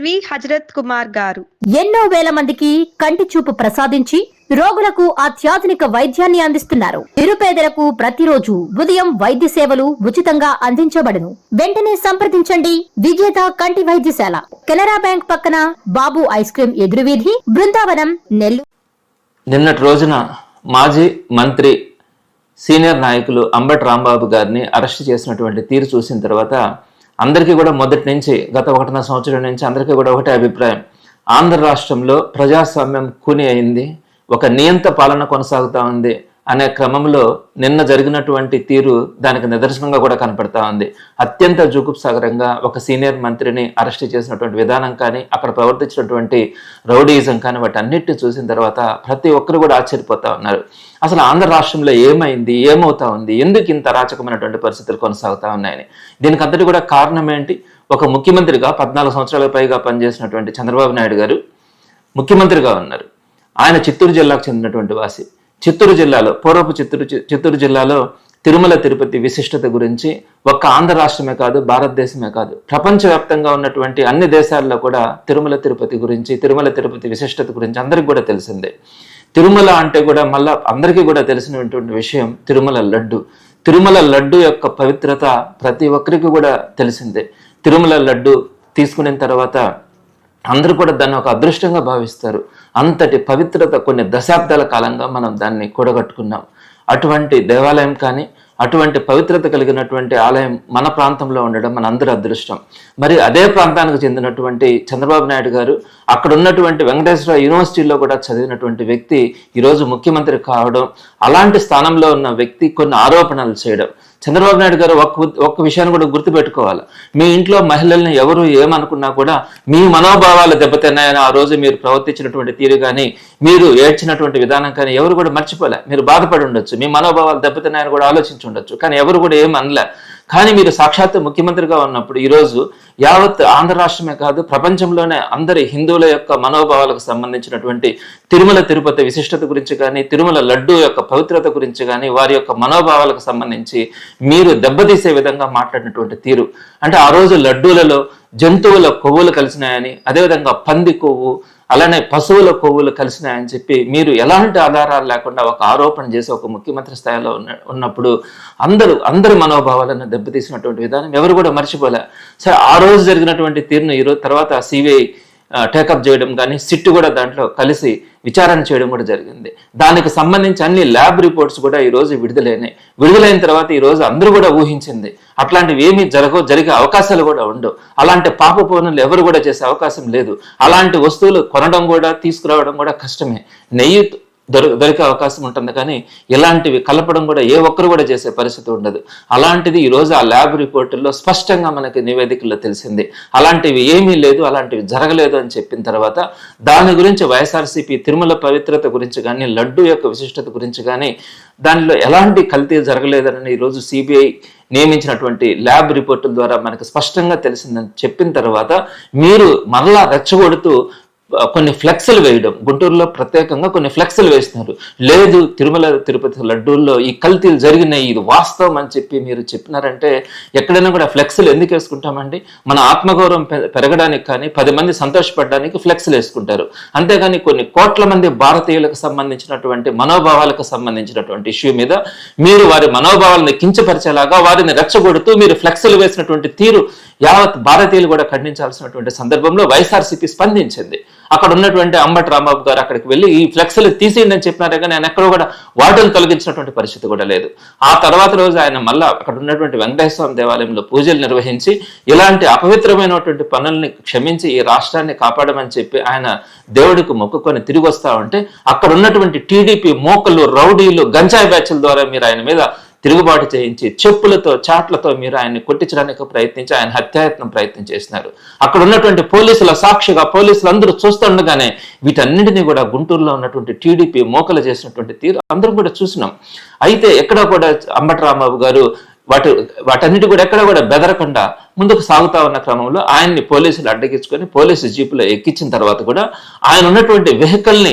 LV Hazrat Kumar గారు. ఎన్నో వేల మందికి కంటి చూపు ప్రసాదించి రోగులకు అత్యాధునిక వైద్యాన్ని అందిస్తున్నారు. నిరుపేదలకు ప్రతిరోజు ఉదయం వైద్య సేవలు ఉచితంగా అందించబడును. వెంటనే సంప్రదించండి. విజేత కంటి వైద్యశాల. కెనరా బ్యాంక్ పక్కన బాబు ఐస్ క్రీం ఎదురువీధి బృందావనం నెల్లూరు. నిన్నటి రోజున మాజీ మంత్రి సీనియర్ నాయకులు అంబటి రాంబాబు గారిని అరెస్ట్ చేసినటువంటి తీరు చూసిన తర్వాత అందరికీ కూడా మొదటి నుంచి గత ఒకటిన్నర సంవత్సరం నుంచి అందరికీ కూడా ఒకటే అభిప్రాయం. ఆంధ్ర రాష్ట్రంలో ప్రజాస్వామ్యం కూని అయింది ఒక నియంత పాలన కొనసాగుతూ ఉంది. అనే క్రమంలో నిన్న జరిగినటువంటి తీరు దానికి నిదర్శనంగా కూడా కనపడతా ఉంది. అత్యంత జూకుప్సాగరంగా ఒక సీనియర్ మంత్రిని అరెస్ట్ చేసినటువంటి విధానం కానీ అక్కడ ప్రవర్తించినటువంటి రౌడీయిజం కానీ వాటి అన్నిటిని చూసిన తర్వాత ప్రతి ఒక్కరు కూడా ఆశ్చర్యపోతా ఉన్నారు. అసలు ఆంధ్ర రాష్ట్రంలో ఏమైంది? ఏమవుతా ఉంది? ఎందుకు ఇంత అరాచకమైనటువంటి పరిస్థితులు కొనసాగుతా ఉన్నాయని. దీనికి అంతటి కూడా కారణం ఏంటి? ఒక ముఖ్యమంత్రిగా పద్నాలుగు సంవత్సరాలకు పైగా పనిచేసినటువంటి చంద్రబాబు నాయుడు గారు ముఖ్యమంత్రిగా ఉన్నారు. ఆయన చిత్తూరు జిల్లాకు చెందినటువంటి వాసి. చిత్తూరు జిల్లాలో పూర్వపు చిత్తూరు చిత్తూరు జిల్లాలో తిరుమల తిరుపతి విశిష్టత గురించి ఒక్క ఆంధ్ర రాష్ట్రమే కాదు భారతదేశమే కాదు. ప్రపంచవ్యాప్తంగా ఉన్నటువంటి అన్ని దేశాల్లో కూడా తిరుమల తిరుపతి గురించి తిరుమల తిరుపతి విశిష్టత గురించి అందరికి కూడా తెలిసిందే. తిరుమల అంటే కూడా మళ్ళా అందరికీ కూడా తెలిసినటువంటి విషయం తిరుమల లడ్డు. తిరుమల లడ్డు యొక్క పవిత్రత ప్రతి ఒక్కరికి కూడా తెలిసిందే. తిరుమల లడ్డు తీసుకున్న తర్వాత అందరూ కూడా దాన్ని ఒక అదృష్టంగా భావిస్తారు. అంతటి పవిత్రత కొన్ని దశాబ్దాల కాలంగా మనం దాన్ని కూడగట్టుకున్నాం. అటువంటి దేవాలయం కానీ అటువంటి పవిత్రత కలిగినటువంటి ఆలయం మన ప్రాంతంలో ఉండడం మన అందరి అదృష్టం. మరి అదే ప్రాంతానికి చెందినటువంటి చంద్రబాబు నాయుడు గారు అక్కడ ఉన్నటువంటి వెంకటేశ్వర యూనివర్సిటీలో కూడా చదివినటువంటి వ్యక్తి ఈరోజు ముఖ్యమంత్రి కావడం అలాంటి స్థానంలో ఉన్న వ్యక్తి కొన్ని ఆరోపణలు చేయడం. చంద్రబాబు నాయుడు గారు ఒక్క ఒక్క విషయాన్ని కూడా గుర్తుపెట్టుకోవాలి. మీ ఇంట్లో మహిళల్ని ఎవరు ఏమనుకున్నా కూడా మీ మనోభావాలు దెబ్బతిన్నాయని ఆ రోజు మీరు ప్రవర్తించినటువంటి తీరు కానీ మీరు ఏడ్చినటువంటి విధానం కానీ ఎవరు కూడా మర్చిపోలే. మీరు బాధపడి ఉండొచ్చు. మీ మనోభావాలు దెబ్బతిన్నాయని కూడా ఆలోచించి ఉండొచ్చు. కానీ ఎవరు కూడా ఏం అనలే. కానీ మీరు సాక్షాత్ ముఖ్యమంత్రిగా ఉన్నప్పుడు ఈరోజు యావత్ ఆంధ్ర రాష్ట్రమే కాదు ప్రపంచంలోనే అందరి హిందువుల యొక్క మనోభావాలకు సంబంధించినటువంటి తిరుమల తిరుపతి విశిష్టత గురించి కానీ తిరుమల లడ్డు యొక్క పవిత్రత గురించి కానీ వారి యొక్క మనోభావాలకు సంబంధించి మీరు దెబ్బతీసే విధంగా మాట్లాడినటువంటి తీరు. అంటే ఆ రోజు లడ్డూలలో జంతువుల కొవ్వులు కలిసినాయని అదేవిధంగా పంది కొవ్వు అలానే పశువుల కొవ్వులు కలిసినాయని చెప్పి మీరు ఎలాంటి ఆధారాలు లేకుండా ఒక ఆరోపణ చేసి ఒక ముఖ్యమంత్రి స్థాయిలో ఉన్న ఉన్నప్పుడు అందరూ అందరి మనోభావాలను దెబ్బతీసినటువంటి విధానం ఎవరు కూడా మర్చిపోలే. సరే ఆ రోజు జరిగినటువంటి తీరును ఈరోజు తర్వాత సిబిఐ టేకప్ చేయడం కానీ సిట్ కూడా దాంట్లో కలిసి విచారణ చేయడం కూడా జరిగింది. దానికి సంబంధించి అన్ని ల్యాబ్ రిపోర్ట్స్ కూడా ఈ రోజు విడుదలైనాయి. విడుదలైన తర్వాత ఈ రోజు అందరూ కూడా ఊహించింది అట్లాంటివి ఏమీ జరగవు జరిగే అవకాశాలు కూడా ఉండవు. అలాంటి పాప పనులు ఎవరు కూడా చేసే అవకాశం లేదు. అలాంటి వస్తువులు కొనడం కూడా తీసుకురావడం కూడా కష్టమే. నెయ్యి దొర దొరికే అవకాశం ఉంటుంది. కానీ ఇలాంటివి కలపడం కూడా ఏ ఒక్కరు కూడా చేసే పరిస్థితి ఉండదు. అలాంటిది ఈరోజు ఆ ల్యాబ్ రిపోర్టుల్లో స్పష్టంగా మనకి నివేదికల్లో తెలిసింది. అలాంటివి ఏమీ లేదు అలాంటివి జరగలేదు అని చెప్పిన తర్వాత దాని గురించి వైఎస్ఆర్సీపీ తిరుమల పవిత్రత గురించి కానీ లడ్డు యొక్క విశిష్టత గురించి కానీ దానిలో ఎలాంటి కల్తీ జరగలేదని ఈరోజు సిబిఐ నియమించినటువంటి ల్యాబ్ రిపోర్టుల ద్వారా మనకు స్పష్టంగా తెలిసిందని చెప్పిన తర్వాత మీరు మరలా రెచ్చగొడుతూ కొన్ని ఫ్లెక్స్లు వేయడం. గుంటూరులో ప్రత్యేకంగా కొన్ని ఫ్లెక్స్లు వేస్తున్నారు. లేదు తిరుమల తిరుపతి లడ్డూల్లో ఈ కల్తీలు జరిగినాయి. ఇది వాస్తవం అని చెప్పి మీరు చెప్పినారంటే ఎక్కడైనా కూడా ఫ్లెక్స్లు ఎందుకు వేసుకుంటామండి? మన ఆత్మగౌరవం పెరగడానికి కానీ పది మంది సంతోషపడడానికి ఫ్లెక్స్లు వేసుకుంటారు. అంతేగాని కొన్ని కోట్ల మంది భారతీయులకు సంబంధించినటువంటి మనోభావాలకు సంబంధించినటువంటి ఇష్యూ మీద మీరు వారి మనోభావాలను కించపరిచేలాగా వారిని రెచ్చగొడుతూ మీరు ఫ్లెక్స్లు వేసినటువంటి తీరు యావత్ భారతీయులు కూడా ఖండించాల్సినటువంటి సందర్భంలో వైఎస్ఆర్సీపీ స్పందించింది. అక్కడ ఉన్నటువంటి అంబటి రాంబాబు గారు అక్కడికి వెళ్ళి ఈ ఫ్లెక్స్లు తీసేయండి అని చెప్పినారే కానీ ఆయన ఎక్కడో కూడా వాటిని తొలగించినటువంటి పరిస్థితి కూడా లేదు. ఆ తర్వాత రోజు ఆయన మళ్ళా అక్కడ ఉన్నటువంటి వెంకటేశ్వర దేవాలయంలో పూజలు నిర్వహించి ఇలాంటి అపవిత్రమైనటువంటి పనుల్ని క్షమించి ఈ రాష్ట్రాన్ని కాపాడమని చెప్పి ఆయన దేవుడికి మొక్కుకొని తిరిగి వస్తా ఉంటే అక్కడ ఉన్నటువంటి టీడీపీ మోకలు రౌడీలు గంజాయి బ్యాచ్ల ద్వారా మీరు ఆయన మీద తిరుగుబాటు చేయించి చెప్పులతో చాట్లతో మీరు ఆయన్ని కొట్టించడానికి ప్రయత్నించి ఆయన హత్యాయత్నం ప్రయత్నం చేసినారు. అక్కడ ఉన్నటువంటి పోలీసుల సాక్షిగా పోలీసులు అందరూ చూస్తుండగానే వీటన్నింటినీ కూడా గుంటూరులో ఉన్నటువంటి టీడీపీ మోకలు చేసినటువంటి తీరు అందరం కూడా చూసినాం. అయితే ఎక్కడ కూడా అంబటరామబాబు గారు వాటి వాటన్నిటి కూడా ఎక్కడ కూడా బెదరకుండా ముందుకు సాగుతా ఉన్న క్రమంలో ఆయన్ని పోలీసులు అడ్డగించుకొని పోలీసు జీపులో ఎక్కించిన తర్వాత కూడా ఆయన ఉన్నటువంటి వెహికల్ని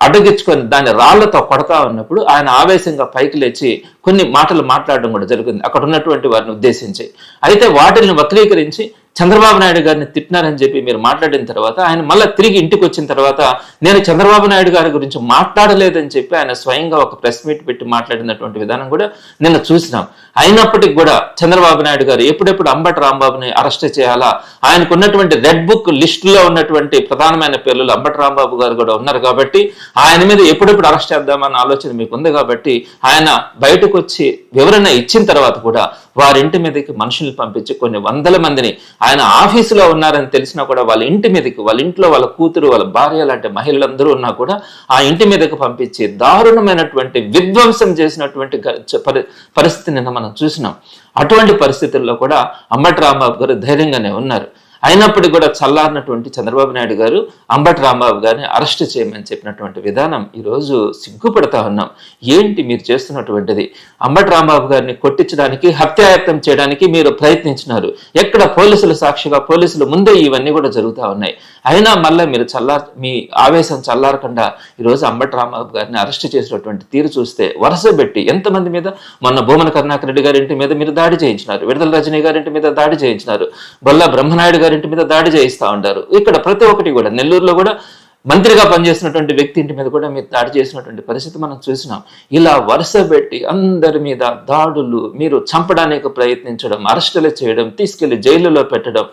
అడ్డగించుకొని దాన్ని రాళ్ళతో కొడతా ఉన్నప్పుడు ఆయన ఆవేశంగా పైకి లేచి కొన్ని మాటలు మాట్లాడడం కూడా జరిగింది. అక్కడ ఉన్నటువంటి వారిని ఉద్దేశించి. అయితే వాటిని వక్రీకరించి చంద్రబాబు నాయుడు గారిని తిట్టినారని చెప్పి మీరు మాట్లాడిన తర్వాత ఆయన మళ్ళీ తిరిగి ఇంటికి వచ్చిన తర్వాత నేను చంద్రబాబు నాయుడు గారి గురించి మాట్లాడలేదని చెప్పి ఆయన స్వయంగా ఒక ప్రెస్ మీట్ పెట్టి మాట్లాడినటువంటి విధానం కూడా నిన్న చూసినాం. అయినప్పటికీ కూడా చంద్రబాబు నాయుడు గారు ఎప్పుడెప్పుడు అంబటి రాంబాబుని అరెస్ట్ చేయాలా? ఆయనకు ఉన్నటువంటి రెడ్ బుక్ లిస్టులో ఉన్నటువంటి ప్రధానమైన పేర్లు అంబటి రాంబాబు గారు కూడా ఉన్నారు కాబట్టి ఆయన మీద ఎప్పుడెప్పుడు అరెస్ట్ చేద్దామన్న ఆలోచన మీకు ఉంది కాబట్టి ఆయన బయటకు వచ్చి వివరణ ఇచ్చిన తర్వాత కూడా వారింటి మీదకి మనుషుల్ని పంపించి కొన్ని వందల మందిని ఆయన ఆఫీసులో ఉన్నారని తెలిసినా కూడా వాళ్ళ ఇంటి మీదకి వాళ్ళ ఇంట్లో వాళ్ళ కూతురు వాళ్ళ భార్య లాంటి మహిళలందరూ ఉన్నా కూడా ఆ ఇంటి మీదకి పంపించి దారుణమైనటువంటి విధ్వంసం చేసినటువంటి పరి- పరిస్థితి నిన్న మనం చూసినాం. అటువంటి పరిస్థితుల్లో కూడా అమ్మటి రాంబాబు గారు ధైర్యంగానే ఉన్నారు. అయినప్పటికీ కూడా చల్లారినటువంటి చంద్రబాబు నాయుడు గారు అంబటి రాంబాబు గారిని అరెస్ట్ చేయమని చెప్పినటువంటి విధానం ఈరోజు సిగ్గుపడతా ఉన్నాం. ఏంటి మీరు చేస్తున్నటువంటిది? అంబటి రాంబాబు గారిని కొట్టించడానికి హత్యాయత్నం చేయడానికి మీరు ప్రయత్నించినారు. ఎక్కడ పోలీసులు సాక్షిగా పోలీసులు ముందే ఇవన్నీ కూడా జరుగుతూ ఉన్నాయి. అయినా మళ్ళీ మీరు చల్లార్ మీ ఆవేశం చల్లారకుండా ఈరోజు అంబటి రాంబాబు గారిని అరెస్ట్ చేసినటువంటి తీరు చూస్తే వరుస పెట్టి ఎంతమంది మీద? మొన్న భూమన కరుణాకర్ రెడ్డి గారి ఇంటి మీద మీరు దాడి చేయించినారు. విడుదల రజనీ గారి ఇంటి మీద దాడి చేయించినారు. బొల్లా బ్రహ్మనాయుడు గారి ఇంటి మీద దాడి చేయిస్తా ఉంటారు. ఇక్కడ ప్రతి ఒక్కటి కూడా నెల్లూరులో కూడా మంత్రిగా పనిచేసినటువంటి వ్యక్తి ఇంటి మీద కూడా మీరు దాడి చేసినటువంటి పరిస్థితి మనం చూసినాం. ఇలా వరుస పెట్టి అందరి మీద దాడులు మీరు చంపడానికి ప్రయత్నించడం అరెస్టులు చేయడం తీసుకెళ్ళి జైలులో పెట్టడం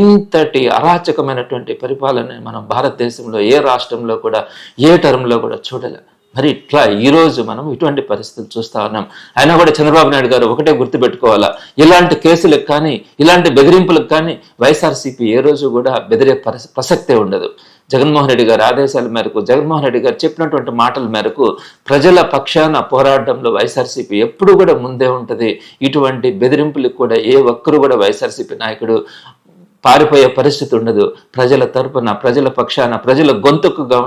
ఇంతటి అరాచకమైనటువంటి పరిపాలన మనం భారతదేశంలో ఏ రాష్ట్రంలో కూడా ఏ టర్మ్లో కూడా చూడలే. మరి ఇట్లా ఈ రోజు మనం ఇటువంటి పరిస్థితులు చూస్తా ఉన్నాం. అయినా కూడా చంద్రబాబు నాయుడు గారు ఒకటే గుర్తుపెట్టుకోవాలా ఇలాంటి కేసులకు కానీ ఇలాంటి బెదిరింపులకు కానీ వైఎస్ఆర్సీపీ ఏ రోజు కూడా బెదిరే ప్రసక్తే ఉండదు. జగన్మోహన్ రెడ్డి గారి ఆదేశాల మేరకు జగన్మోహన్ రెడ్డి గారు చెప్పినటువంటి మాటల మేరకు ప్రజల పక్షాన పోరాటంలో వైఎస్ఆర్సీపీ ఎప్పుడు కూడా ముందే ఉంటుంది. ఇటువంటి బెదిరింపులకు కూడా ఏ ఒక్కరు కూడా వైఎస్ఆర్సీపీ నాయకుడు పారిపోయే పరిస్థితి ఉండదు. ప్రజల తరపున ప్రజల పక్షాన ప్రజల గొంతుకుగా